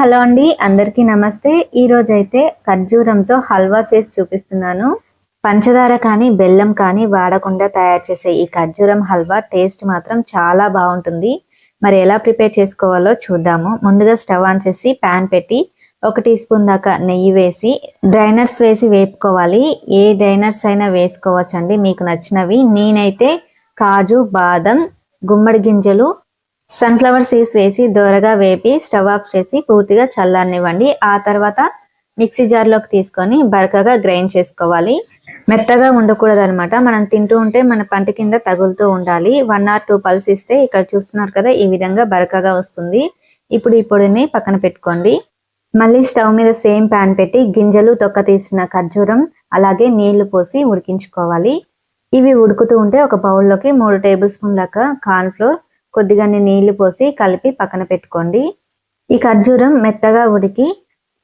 Hello అండి అందరికీ నమస్తే. ఈ రోజు అయితే ఖర్జూరంతో హల్వా చేసి చూపిస్తున్నాను. పంచదార కానీ బెల్లం కానీ వాడకుండా తయారు చేసే ఈ ఖర్జూరం హల్వా టేస్ట్ మాత్రం చాలా బాగుంటుంది. మరి ఎలా ప్రిపేర్ చేసుకోవాలో చూద్దాము. ముందుగా స్టవ్ ఆన్ చేసి ప్యాన్ పెట్టి ఒక టీ స్పూన్ దాకా నెయ్యి వేసి డ్రైనర్స్ వేసి వేపుకోవాలి. ఏ డ్రైనర్స్ అయినా వేసుకోవచ్చండి మీకు నచ్చినవి. నేనైతే కాజు బాదం గుమ్మడి గింజలు సన్ఫ్లవర్ సీడ్స్ వేసి దోరగా వేపి స్టవ్ ఆఫ్ చేసి పూర్తిగా చల్లనివ్వండి ఆ తర్వాత మిక్సీ జార్లోకి తీసుకొని బరకగా గ్రైండ్ చేసుకోవాలి. మెత్తగా ఉండకూడదు అనమాట మనం తింటూ ఉంటే మన పంట కింద తగులుతూ ఉండాలి. వన్ ఆర్ టూ పల్స్ ఇస్తే ఇక్కడ చూస్తున్నారు కదా ఈ విధంగా బరకగా వస్తుంది. ఇప్పుడు ఈ పొడిని పక్కన పెట్టుకోండి. మళ్ళీ స్టవ్ మీద సేమ్ ప్యాన్ పెట్టి గింజలు తొక్క తీసిన ఖర్జూరం అలాగే నీళ్ళు పోసి ఉడికించుకోవాలి. ఇవి ఉడుకుతూ ఉంటే ఒక బౌల్లోకి మూడు టేబుల్ స్పూన్ దాకా కార్న్ఫ్లోర్ కొద్దిగా నీళ్ళు పోసి కలిపి పక్కన పెట్టుకోండి. ఈ ఖర్జూరం మెత్తగా ఉడికి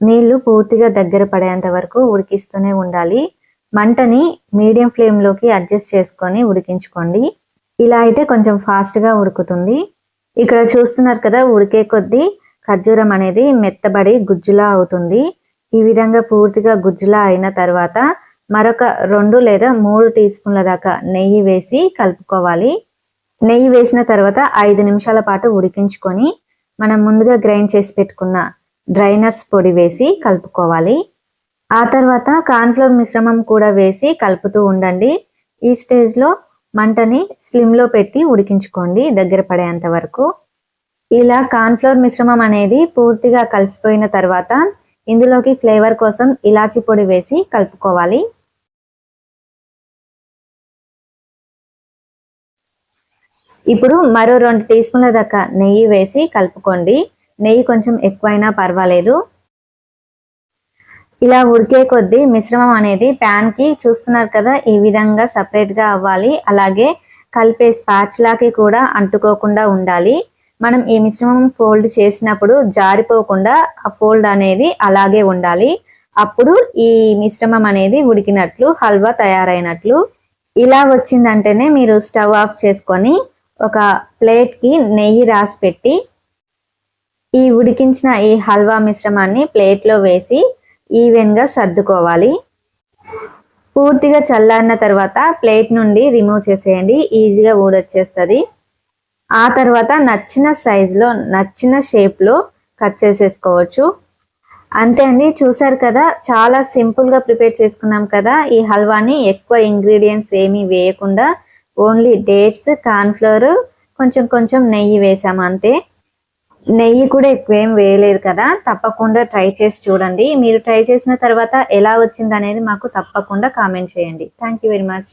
నీళ్ళు పూర్తిగా దగ్గర పడేంత వరకు ఉడికిస్తూనే ఉండాలి. మంటని మీడియం ఫ్లేమ్లోకి అడ్జస్ట్ చేసుకొని ఉడికించుకోండి. ఇలా అయితే కొంచెం ఫాస్ట్గా ఉడుకుతుంది. ఇక్కడ చూస్తున్నారు కదా ఉడికే కొద్దీ ఖర్జూరం అనేది మెత్తబడి గుజ్జులా అవుతుంది. ఈ విధంగా పూర్తిగా గుజ్జులా అయిన తర్వాత మరొక రెండు లేదా మూడు టీ స్పూన్ల దాకా నెయ్యి వేసి కలుపుకోవాలి. నెయ్యి వేసిన తర్వాత ఐదు నిమిషాల పాటు ఉడికించుకొని మనం ముందుగా గ్రైండ్ చేసి పెట్టుకున్న డ్రైనర్స్ పొడి వేసి కలుపుకోవాలి. ఆ తర్వాత కార్న్ఫ్లోర్ మిశ్రమం కూడా వేసి కలుపుతూ ఉండండి. ఈ స్టేజ్లో మంటని స్లిమ్లో పెట్టి ఉడికించుకోండి దగ్గర పడేంత వరకు. ఇలా కార్న్ఫ్లోర్ మిశ్రమం అనేది పూర్తిగా కలిసిపోయిన తర్వాత ఇందులోకి ఫ్లేవర్ కోసం ఇలాచి పొడి వేసి కలుపుకోవాలి. ఇప్పుడు మరో రెండు టీ స్పూన్ల దాకా నెయ్యి వేసి కలుపుకోండి. నెయ్యి కొంచెం ఎక్కువైనా పర్వాలేదు. ఇలా ఉడికే కొద్దీ మిశ్రమం అనేది ప్యాన్కి చూస్తున్నారు కదా ఈ విధంగా సపరేట్గా అవ్వాలి. అలాగే కలిపే స్పాచ్లాకి కూడా అంటుకోకుండా ఉండాలి. మనం ఈ మిశ్రమం ఫోల్డ్ చేసినప్పుడు జారిపోకుండా ఆ ఫోల్డ్ అనేది అలాగే ఉండాలి. అప్పుడు ఈ మిశ్రమం అనేది ఉడికినట్లు హల్వా తయారైనట్లు. ఇలా వచ్చిందంటేనే మీరు స్టవ్ ఆఫ్ చేసుకొని ఒక ప్లేట్కి నెయ్యి రాసి పెట్టి ఈ ఉడికించిన ఈ హల్వా మిశ్రమాన్ని ప్లేట్లో వేసి ఈవెన్గా సర్దుకోవాలి. పూర్తిగా చల్లారిన తర్వాత ప్లేట్ నుండి రిమూవ్ చేసేయండి ఈజీగా ఊడొచ్చేస్తుంది. ఆ తర్వాత నచ్చిన సైజులో నచ్చిన షేప్లో కట్ చేసేసుకోవచ్చు. అంతే అండి చూసారు కదా చాలా సింపుల్గా ప్రిపేర్ చేసుకున్నాం కదా ఈ హల్వాని ఎక్కువ ఇంగ్రీడియంట్స్ ఏమీ వేయకుండా ఓన్లీ డేట్స్ కార్న్ఫ్లోర్ కొంచెం కొంచెం నెయ్యి వేసాము అంతే. నెయ్యి కూడా ఎక్కువ ఏం వేయలేదు కదా తప్పకుండా ట్రై చేసి చూడండి. మీరు ట్రై చేసిన తర్వాత ఎలా వచ్చింది అనేది మాకు తప్పకుండా కామెంట్ చేయండి. Thank very much